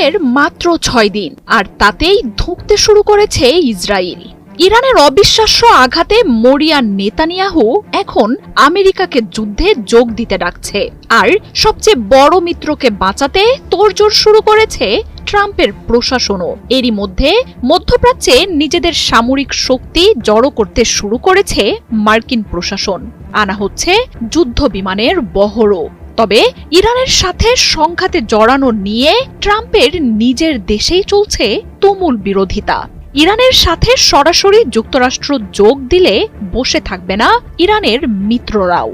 যুদ্ধের মাত্র ছয় দিন, আর তাতেই ধুঁকতে শুরু করেছে ইসরায়েল। ইরানের অবিশ্বাস্য আঘাতে মরিয়া নেতানিয়াহু এখন আমেরিকাকে যুদ্ধে যোগ দিতে ডাকছে, আর সবচেয়ে বড় মিত্রকে বাঁচাতে তোড়জোড় শুরু করেছে ট্রাম্পের প্রশাসনও। এরই মধ্যে মধ্যপ্রাচ্যে নিজেদের সামরিক শক্তি জড়ো করতে শুরু করেছে মার্কিন প্রশাসন। আনা হচ্ছে যুদ্ধ বিমানের বহরও। তবে ইরানের সাথে সংঘাতে জড়ানো নিয়ে ট্রাম্পের নিজের দেশেই চলছে তুমুল বিরোধিতা। ইরানের সাথে সরাসরি যুক্তরাষ্ট্র যোগ দিলে বসে থাকবে না ইরানের মিত্ররাও।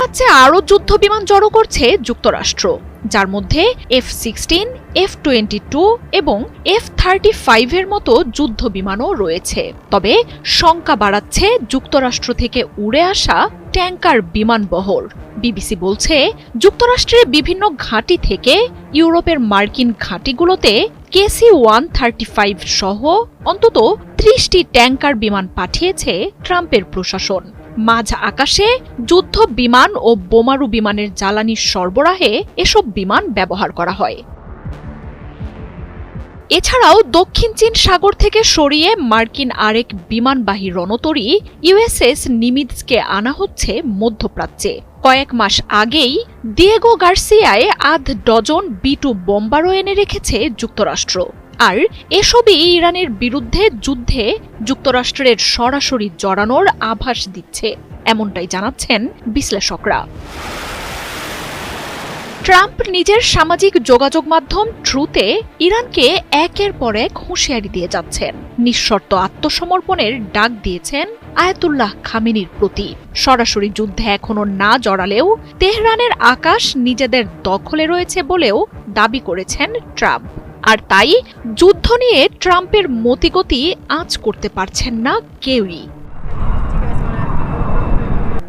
পাচ্ছে আরও যুদ্ধ বিমান জড়ো করছে যুক্তরাষ্ট্র, যার মধ্যে F sixteen, F twenty two এবং এফ থার্টি ফাইভের মতো যুদ্ধ বিমানও রয়েছে। তবে শঙ্কা বাড়াচ্ছে যুক্তরাষ্ট্র থেকে উড়ে আসা ট্যাঙ্কার বিমান বহর বিবিসি বলছে, যুক্তরাষ্ট্রের বিভিন্ন ঘাঁটি থেকে ইউরোপের মার্কিন ঘাঁটিগুলোতে কেসি ওয়ান থার্টি ফাইভ সহ অন্তত ত্রিশটি ট্যাঙ্কার বিমান পাঠিয়েছে ট্রাম্পের প্রশাসন। মাঝ আকাশে যুদ্ধ বিমান ও বোমারু বিমানের জ্বালানি সরবরাহে এসব বিমান ব্যবহার করা হয়। এছাড়াও দক্ষিণ চীন সাগর থেকে সরিয়ে মার্কিন আরেক বিমানবাহী রণতরী ইউএসএস নিমিৎসকে আনা হচ্ছে মধ্যপ্রাচ্যে। কয়েক মাস আগেই দিয়েগো গার্সিয়ায় আধ ডজন বি টু বোম্বারও এনে রেখেছে যুক্তরাষ্ট্র। আর এসবই ইরানের বিরুদ্ধে যুদ্ধে যুক্তরাষ্ট্রের সরাসরি জড়ানোর আভাস দিচ্ছে, এমনটাই জানাচ্ছেন বিশ্লেষকরা। ট্রাম্প নিজের সামাজিক যোগাযোগ মাধ্যম ট্রুতে ইরানকে একের পর এক হুঁশিয়ারি দিয়ে যাচ্ছেন। নিঃশর্ত আত্মসমর্পণের ডাক দিয়েছেন আয়াতুল্লাহ খামেনির প্রতি। সরাসরি যুদ্ধে এখনও না জড়ালেও তেহরানের আকাশ নিজেদের দখলে রয়েছে বলেও দাবি করেছেন ট্রাম্প। আর তাই যুদ্ধ নিয়ে ট্রাম্পের মতিগতি আঁচ করতে পারছেন না কেউই।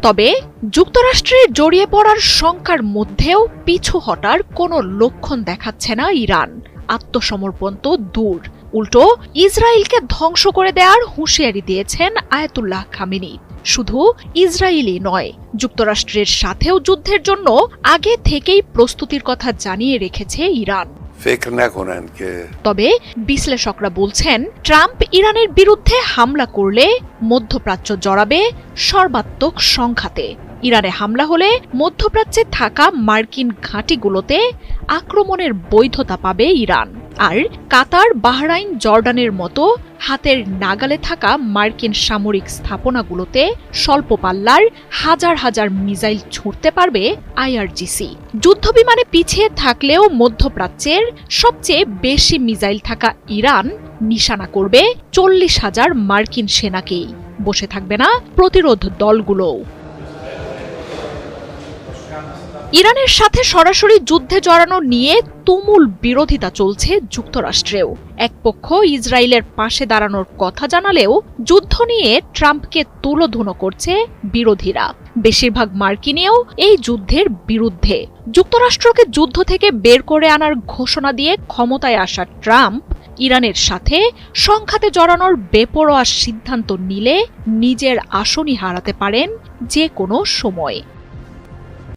তবে যুক্তরাষ্ট্রে জড়িয়ে পড়ার সংখ্যার মধ্যেও পিছু হটার কোনো লক্ষণ দেখাচ্ছে না ইরান। আত্মসমর্পণ তো দূর। উল্টো, ইসরায়েলকে ধ্বংস করে দেওয়ার হুঁশিয়ারি দিয়েছেন আয়াতুল্লাহ খামিনি। শুধু ইসরায়েলই নয়, যুক্তরাষ্ট্রের সাথেও যুদ্ধের জন্য আগে থেকেই প্রস্তুতির কথা জানিয়ে রেখেছে ইরান। তবে বিশ্লেষকরা বলছেন, ট্রাম্প ইরানের বিরুদ্ধে হামলা করলে মধ্যপ্রাচ্য জড়াবে সর্বাত্মক সংঘাতে ইরানে হামলা হলে মধ্যপ্রাচ্যে থাকা মার্কিন ঘাঁটিগুলোতে আক্রমণের বৈধতা পাবে ইরান। আর কাতার, বাহরাইন, জর্ডানের মতো হাতের নাগালে থাকা মার্কিন সামরিক স্থাপনাগুলোতে স্বল্প পাল্লার হাজার হাজার মিসাইল ছুঁড়তে পারবে আইআরজিসি। যুদ্ধবিমানে পিছিয়ে থাকলেও মধ্যপ্রাচ্যের সবচেয়ে বেশি মিসাইল থাকা ইরান নিশানা করবে চল্লিশ হাজার মার্কিন সেনাকেই। বসে থাকবে না প্রতিরোধ দলগুলোও। ইরানের সাথে সরাসরি যুদ্ধে জড়ানো নিয়ে তুমুল বিরোধিতা চলছে যুক্তরাষ্ট্রেও। এক পক্ষ ইসরায়েলের পাশে দাঁড়ানোর কথা জানালেও যুদ্ধ নিয়ে ট্রাম্পকে তুলোধুনো করছে বিরোধীরা। বেশিরভাগ মার্কিনেও এই যুদ্ধের বিরুদ্ধে। যুক্তরাষ্ট্রকে যুদ্ধ থেকে বের করে আনার ঘোষণা দিয়ে ক্ষমতায় আসা ট্রাম্প ইরানের সাথে সংঘাতে জড়ানোর বেপরোয়া সিদ্ধান্ত নিলে নিজের আসনই হারাতে পারেন যে কোনো সময়।